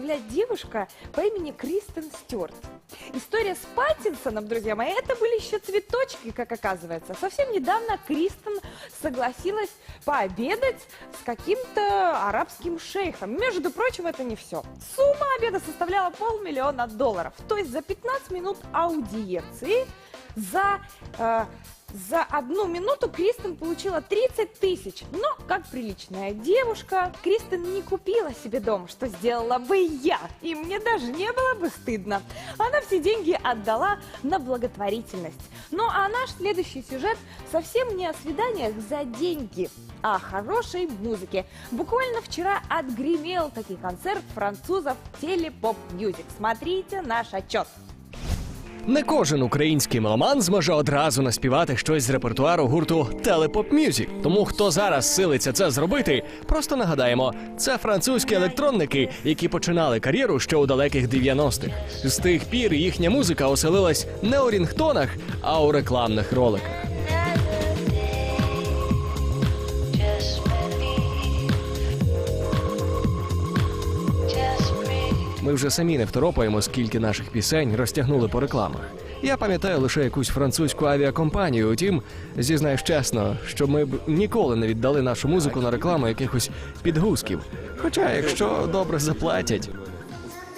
удивлять девушка по имени Кристен Стюарт. История с Паттинсоном, друзья мои, это были еще цветочки, как оказывается. Совсем недавно Кристен согласилась пообедать с каким-то арабским шейхом. Между прочим, это не все. Сумма обеда составляла полмиллиона долларов. То есть за 15 минут аудиенции за, э, за одну минуту Кристен получила 30 тысяч. Но, как приличная девушка, Кристен не купила себе дом, что сделала бы я. И мне даже не было бы стыдно. Она все деньги отдала на благотворительность. Ну а наш следующий сюжет совсем не о свиданиях за деньги, а о хорошей музыке. Буквально вчера отгремел такой концерт французов Телепоп Мьюзик. Смотрите наш отчет. Не кожен український меломан зможе одразу наспівати щось з репертуару гурту Телепоп Мюзік. Тому хто зараз силиться це зробити, просто нагадаємо, це французькі електронники, які починали кар'єру ще у далеких 90-х. З тих пір їхня музика оселилась не у рінгтонах, а у рекламних роликах. Ми вже самі не второпаємо, скільки наших пісень розтягнули по рекламах. Я пам'ятаю лише якусь французьку авіакомпанію. Утім, зізнаюсь чесно, що ми б ніколи не віддали нашу музику на рекламу якихось підгузків. Хоча, якщо добре заплатять.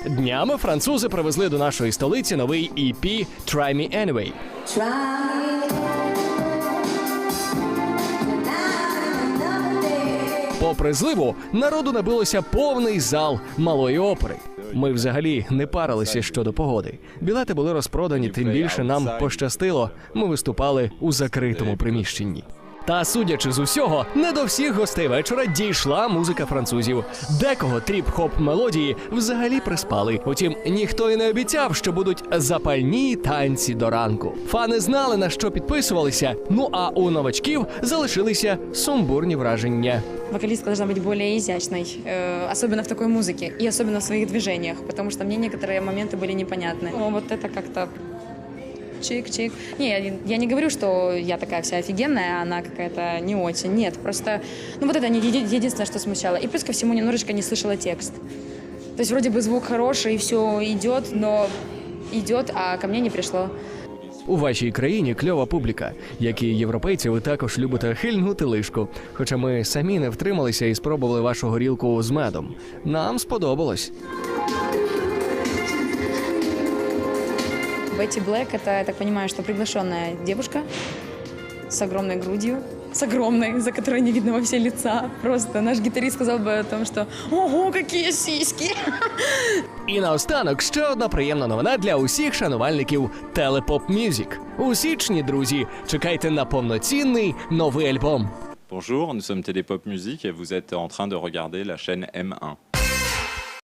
Днями французи привезли до нашої столиці новий EP «Try Me Anyway». Попри зливу, народу набилося повний зал малої опери. Ми взагалі не парилися щодо погоди. Білети були розпродані, тим більше нам пощастило. Ми виступали у закритому приміщенні. Та судячи з усього, не до всіх гостей вечора дійшла музика французів. Декого тріп-хоп мелодії взагалі приспали. Утім, ніхто і не обіцяв, що будуть запальні танці до ранку. Фани знали на що підписувалися. Ну а у новачків залишилися сумбурні враження. Вокалистка должна быть более изящной, э, особенно в такой музыке и особенно в своих движениях, потому что мне некоторые моменты были непонятны. Ну, вот это как-то чик-чик. Не, я, я не говорю, что я такая вся офигенная, а она какая-то не очень. Нет, просто, ну вот это не еди- единственное, что смущало. И плюс ко всему немножечко не слышала текст. То есть вроде бы звук хороший, все идет, но идет, а ко мне не пришло. У вашій країні кльова публіка, як і європейці, ви також любите хильнути лишку. Хоча ми самі не втрималися і спробували вашу горілку з медом. Нам сподобалось. Бетти Блэк — это, я так понимаю, что приглашенная девушка с огромной грудью, с огромной, за которой не видно вообще лица. Просто наш гитарист сказал бы о том, что «Ого, какие сиськи!» І наостанок ще одна приємна новина для усіх шанувальників Телепоп Мюзік. У січні, друзі, чекайте на повноцінний новий альбом. Bonjour, nous sommes Télépop Musique et vous êtes en train de regarder la chaîne M1.